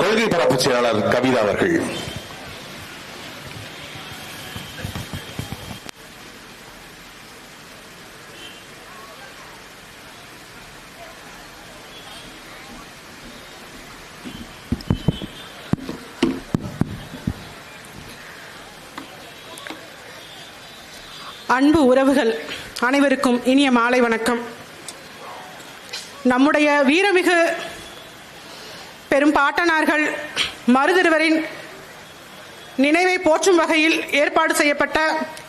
கொள்கை பரப்பு செயலாளர் கவிதா அவர்கள். அன்பு உறவுகள் அனைவருக்கும் இனிய மாலை வணக்கம். நம்முடைய வீரமிகு பெரும் பாட்டனார்கள் மருதிருவரின் நினைவை போற்றும் வகையில் ஏற்பாடு செய்யப்பட்ட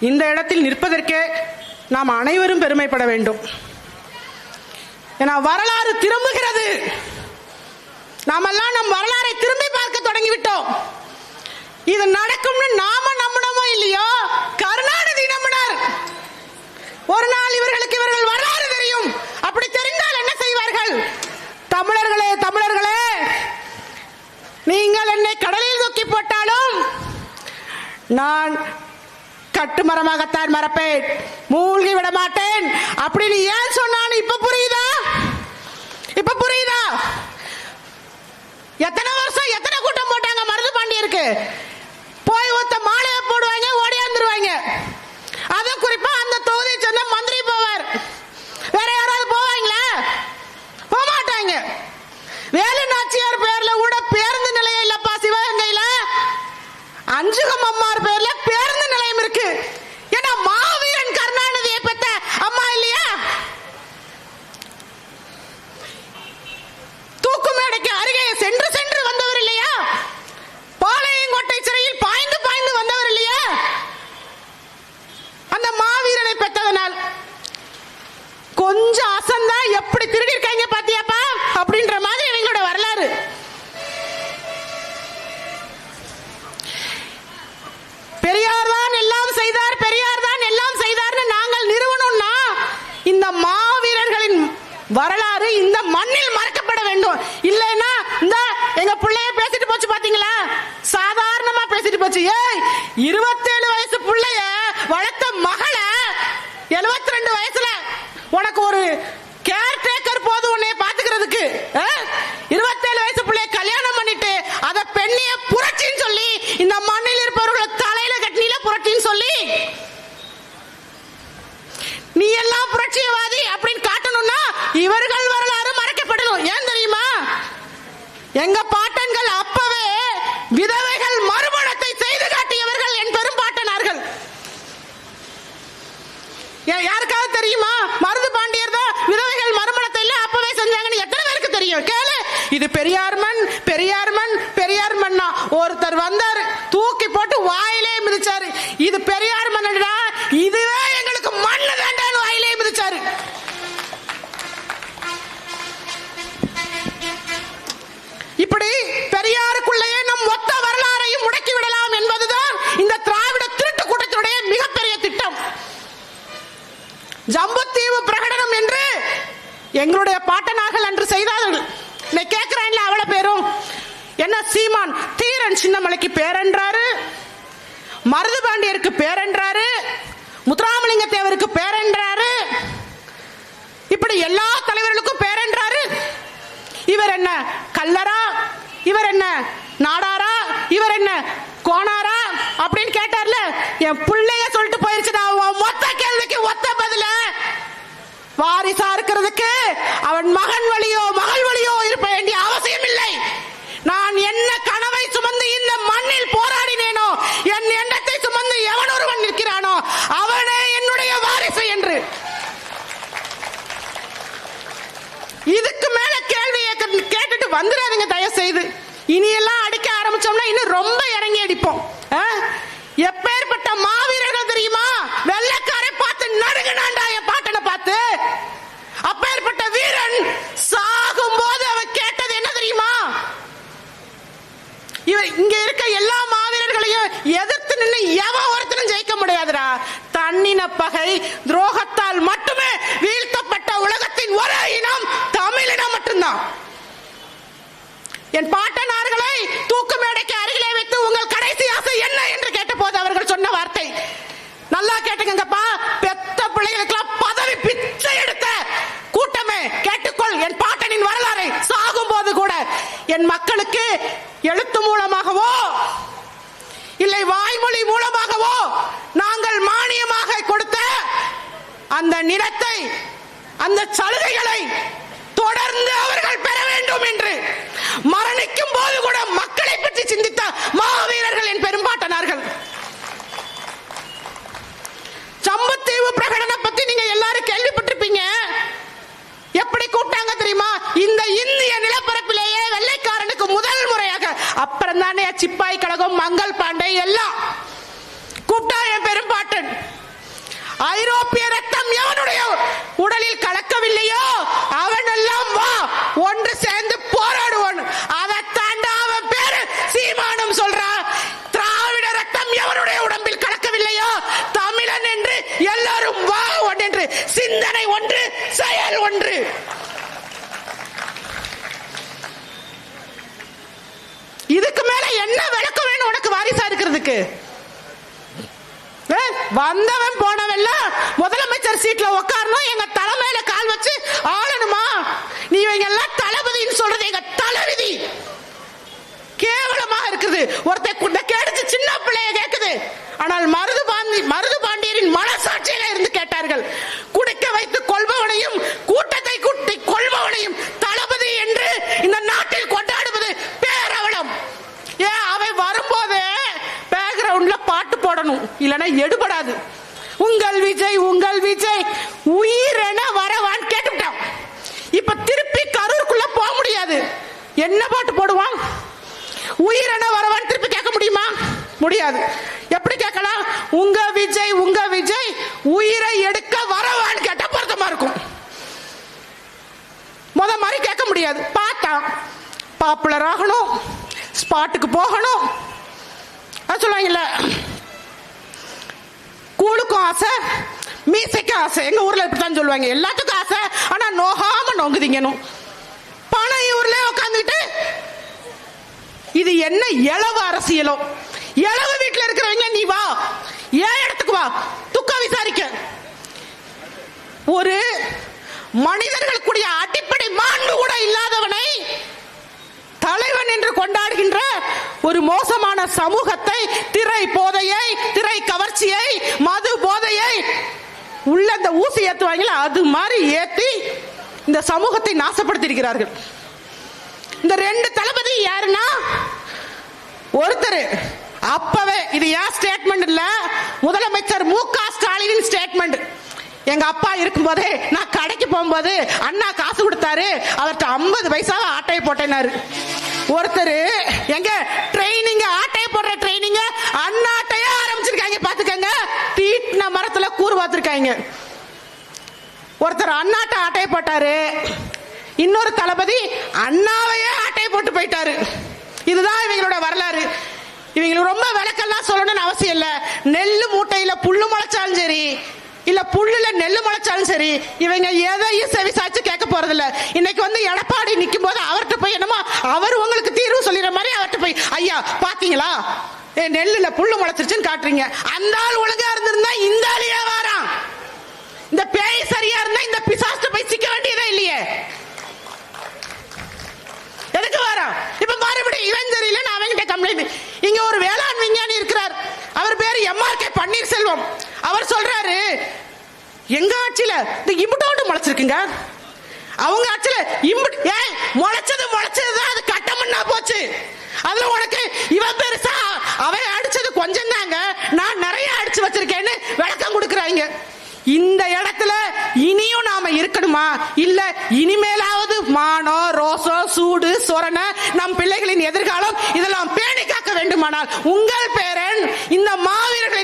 இந்த இடத்தில் நிற்பதற்கே நாம் அனைவரும் பெருமைப்பட வேண்டும். ஏன்னா வரலாறு திரும்புகிறது. நாமெல்லாம் நம் வரலாறை திரும்பி பார்க்க தொடங்கிவிட்டோம். இது நடக்கும்னு நாம நம்பினோமோ இல்லையோ? கருணாநிதி நம்பினார். ஒரு நாள் இவர்களுக்கு இவர்கள் வரலாறு தெரியும் அப்படி தெரிந்தால் என்ன செய்வார்கள் தமிழர்களே தமிழர்களே நீங்கள் என்னை கடலில் தூக்கி போட்டாலும் நான் கட்டுமரமாகத்தான் மறப்பேன். மூழ்கி விட மாட்டேன் அப்படின்னு ஏன் சொன்னான்னு இப்ப புரியுதா? இப்ப புரியுதா? எத்தனை வரலாறு இந்த மண்ணில் மறக்கப்பட வேண்டும். இல்லைன்னா இந்த எங்க பிள்ளைய பேசிட்டு போச்சு பாத்தீங்களா? சாதாரணமா பேசிட்டு போச்சு. ஏய் இருபத்தேழு வயசு பிள்ளைய வளர்த்த மகள எழுபத்தி ரெண்டு வயசுல உனக்கு ஒரு கேர் டேக்கர் போது உன்னைய பாத்துக்கிறதுக்கு இருபத்தேழு வயசு பிள்ளைய கல்யாணம் பண்ணிட்டு அத பெண்ணிய புரட்சின்னு சொல்லி இந்த மண்ணில் இருப்பவர்களை தலையில கட்டினில புரட்சின்னு சொல்லி நீ எல்லாம் புரட்சியவா? இவர்கள் வரலாறு மறைக்கப்படணும். ஏன் தெரியுமா? எங்க பாட்டன்கள் அப்பவே விதவைகள் மறுமணத்தை செய்து காட்டியவர்கள் என் பெரும் பாட்டனார்கள். யாருக்காவது தெரியுமா? மருது பாண்டியர் தான் விதவைகள் மறுமணத்தை இல்ல அப்பவே செஞ்சாங்கன்னு எத்தனை பேருக்கு தெரியும்? கேளு. இது பெரியார் மண் பெரியார் மண் பெரியார் மண்ணா. ஒருத்தர் வந்தாரு தூக்கி போட்டு வாயிலே மிதிச்சாரு. இது பெரியார் மண்ணா இதுவே எங்களுக்கு மண்ணு வேண்டான்னு வாயிலே மிதிச்சாரு. இப்படி பெரியாருக்குள்ளேயே நம் மொத்த வரலாறையும் முடக்கி விடலாம் என்பதுதான் இந்த திராவிட திருட்டு கூட்டத்தினுடைய மிகப்பெரிய திட்டம். ஜம்புத்தீவு பிரகடனம் என்று எங்களுடைய பாட்டனார்கள் அன்று செய்தார்கள். நான் கேட்கிறான்ல அவ்வளவு பேரும். என்ன சீமான் தீரன் சின்னமலைக்கு பேரென்றாரு. மருதுபாண்டியருக்கு பேரென்றாரு. முத்துராமலிங்க தேவருக்கு பேரென்றாரு. இப்படி எல்லா தலைவர்களுக்கும் பேரென்றாரு. இவர் என்ன கல்லரா என்ன? நாடாரா? இவர் என்ன? கோணாரா? அப்படின்னு கேட்டார்ல என் பிள்ளைய சொல்லிட்டு போயிருச்சுடா உன் மொத்த கேள்விக்கு ஒத்த பதில. வாரிசா இருக்கிறதுக்கு அவன் மகன் வழியோ மகள் வழியோ இருப்ப வேண்டிய அவசியம் இல்லை. நான் என்ன கனவை சுமந்து இந்த மண்ணில் போராடினேனோ என் எண்ணத்தை சுமந்து எவன் ஒருவன் நிற்கிறானோ அவனே என்னுடைய வாரிசு என்று. இதுக்கு மேல கேள்வி கேட்டுட்டு வந்துடாதீங்க தயவு செய்து இனியெல்லாம் அடிக்க ஆரம்பிச்சோம்னா இன்னும் ரொம்ப இறங்கி அடிப்போம். ஆ? எப்பேற்பட்ட மாவீரர்கள் தெரியுமா? வெள்ளக்காரை பார்த்து நடுங்கினான்டா என் பாட்டனை பார்த்து அப்பேற்பட்ட வீரன் சாகும் போது அவன் கேட்டது என்ன தெரியுமா? இவர் இங்க இருக்க எல்லா மாவீரர்களையும் எதிர்த்து நின்று எவன் ஒருத்தனும் ஜெயிக்க முடியாதுடா. தன்னின பகை துரோகத்தால் மட்டுமே வீழ்த்தப்பட்ட உலகத்தின் ஒரே இனம் தமிழினம் மட்டும்தான். என் பாட்டனார்களை தூக்கு மேடைக்கு அருகிலே வைத்து உங்கள் கடைசி ஆசை என்ன என்று கேட்டபோது அவர்கள் சொன்ன வார்த்தை. நல்லா கேட்டுக்கங்கப்பா பெத்த பிள்ளைகளுக்கெல்லாம் பதவி பிச்சை எடுத்த கூட்டமே கேட்டுக்கொள் என் பாட்டனின் வரலாறை சாகும் போது கூட என் மக்களுக்கு எழுத்து மூலமாகவோ இல்லை வாய்மொழி மூலமாகவோ நாங்கள் மானியமாக கொடுத்த அந்த நிலத்தை அந்த சலுகைகளை தொடர்ந்து அவர்கள் பெற வேண்டும் என்று மாவீரர்கள் என் பெரும்பாட்டனார்கள். சம்பத்தீவு பிரகடனம் பத்தி நீங்க எல்லாரும் கேள்விப்பட்டிருப்பீங்க. எப்படி கூட்டாங்க தெரியுமா? இந்த இந்திய நிலப்பரப்பிலேயே வெள்ளைக்காரனுக்கு முதல் முறையாக. அப்புறம் தானே சிப்பாய் கழகம் மங்கள் பாண்டே எல்லாம். கூப்பிட்டா என் பெரும்பாட்டன். ஐரோப்பிய ரத்தம் எவனுடைய உடலில் கலக்கவில்லையோ அவன் எல்லாம் வா ஒன்று சேர்ந்து போராடுவான் அதை தாண்ட அவன் பேரு சீமானம் சொல்றான் திராவிட ரத்தம் எவனுடைய உடம்பில் கலக்கவில்லையோ தமிழன் என்று எல்லாரும் வா ஒன்று சிந்தனை ஒன்று செயல் ஒன்று இதுக்கு மேல என்ன விளக்கம் வேணும் உனக்கு இருக்கு. வந்தவன் போனவெல்லாம் முதலமைச்சர் சீட்ல உட்காரணும் எங்க தலைமையில கால் வச்சு ஆளணுமா? நீ இவங்க எல்லாம் தளபதின்னு சொல்றது எங்க தலைவிதி கேவலமா இருக்குது. ஒருத்தர் கேடுச்சு சின்ன பிள்ளைய கேக்குது. ஆனால் மருது பாண்டி மருது பாண்டியரின் மனசாட்சியில இருந்து கேட்டார்கள் குடிக்க வைத்து கொள்பவனையும் கூட்டத்தை கூட்டி கொள்பவனையும் தளபதி என்று இந்த நாட்டில் கொண்டாடுவது பேரவலம் ஏன் அவன் வரும்போதே பேக்ரவுண்ட்ல பாட்டு போடணும். இல்லைன்னா எடுபடாது. உங்கள் விஜய் உங்கள் விஜய் உயிரென வரவான்னு கேட்டுவிட்டான். இப்ப திருப்பி கரூருக்குள்ள போக முடியாது. என்ன பாட்டு போடுவான்? உயிரென வரவான்னு திருப்பி கேட்க முடியுமா? முடியாது. எப்படி கேட்கலாம்? உங்க விஜய் உங்க விஜய் உயிரை எடுக்க வரவான்னு கேட்டா பொருத்தமா இருக்கும். முத மாதிரி கேட்க முடியாது. பார்த்தா பாப்புலர் ஆகணும். ஸ்பாட்டுக்கு போகணும். அது சொல்லுவாங்கல்ல கூழுக்கும் ஆசை மீசைக்கும் ஆசை. எங்க ஊர்ல இப்படித்தான் சொல்லுவாங்க. எல்லாத்துக்கும் ஆசை. ஆனா நோகாம நோங்குதிங்கணும் பணம் ஊர்ல உட்காந்துக்கிட்டு இது என்ன இளவு அரசியலோ? இளவு வீட்டுல இருக்கிறவங்க நீ வா. ஏன் இடத்துக்கு வா? துக்க விசாரிக்க. ஒரு மனிதர்களுக்குடைய அடிப்படை மாண்பு கூட இல்லாதவனை தலைவன் என்று கொண்டாடுகின்ற ஒரு மோச சமூகத்தை திரை போதையை திரை கவர்ச்சியை மது போதையை உள்ள இந்த ஊசி ஏற்றுவாங்களா அது மாதிரி ஏற்றி இந்த சமூகத்தை நாசப்படுத்தியிருக்கிறார்கள். இந்த ரெண்டு தளபதி யாருன்னா ஒருத்தர். அப்பவே இது ஏன் ஸ்டேட்மெண்ட் இல்ல? முதலமைச்சர் மு க ஸ்டாலின் ஸ்டேட்மெண்ட் எங்க அப்பா இருக்கும்போதே நான் கடைக்கு போகும்போது அண்ணா காசு கொடுத்தாரு. அவர்கிட்ட ஐம்பது பைசாவை ஆட்டையை போட்டேனாரு ஒருத்தர் எங்க ட்ரைனிங் ஆட்டை மரத்துல பார்த்துருக்காங்க. ஒருத்தர் அண்ணாட்ட ஆட்டையை போட்டாரு. இன்னொரு தளபதி அண்ணாவையே ஆட்டையை போட்டு போயிட்டாரு. இதுதான் இவங்களோட வரலாறு. இவங்களுக்கு ரொம்ப விளக்கெல்லாம் சொல்லணும்னு அவசியம் இல்ல. நெல்லு மூட்டையில் புல்லு முளைச்சாலும் சரி இல்ல புல்லுல நெல்லு முளைச்சாலும் சரி இவங்க எதையும் செவிசாச்சு கேட்க போறது இல்ல இன்னைக்கு வந்து எடப்பாடி நிற்கும் போது அவர்கிட்ட போய் என்னமோ அவர் உங்களுக்கு தீர்வு சொல்லிடுற மாதிரி அவர்கிட்ட போய் ஐயா பாத்தீங்களா? ஏ நெல்லுல புல்லு முளைச்சிருச்சுன்னு காட்டுறீங்க. அந்த ஆள் ஒழுங்கா இருந்திருந்தா இந்த ஆளியே பேய் சரியா இருந்தா இந்த பிசாஸ்ட போய் சிக்க வேண்டியதே இல்லையே. எதுக்கு வரோம் இப்ப மறுபடியும் இவன் தெரியல நான் அவங்கிட்ட கம்ப்ளைண்ட் இங்க ஒரு வேளாண் விஞ்ஞானி இருக்கிறார். அவர் பேரு எம்ஆர் கே பன்னீர்செல்வம். அவர் சொல்றாரு எங்க ஆட்சியில இந்த இம்புட்டோண்டு முளைச்சிருக்குங்க? அவங்க ஆட்சியில இம்புட் ஏய் முளைச்சது முளைச்சதுதான் அது கட்டமண்ணா போச்சு. அதுல உனக்கு இவன் பெருசா அவன் அடிச்சது கொஞ்சம் தாங்க நான் நிறைய அடிச்சு வச்சிருக்கேன்னு விளக்கம் கொடுக்குறாங்க. இந்த இடத்துல இனியும் நாம இருக்கணுமா? இல்ல இனிமேலாவது மானம் ரோசோ சூடு சொரண நம் பிள்ளைகளின் எதிர்காலம் இதெல்லாம் பேணி காக்க வேண்டுமானால் உங்கள் பேரன் இந்த மாவீரர்கள்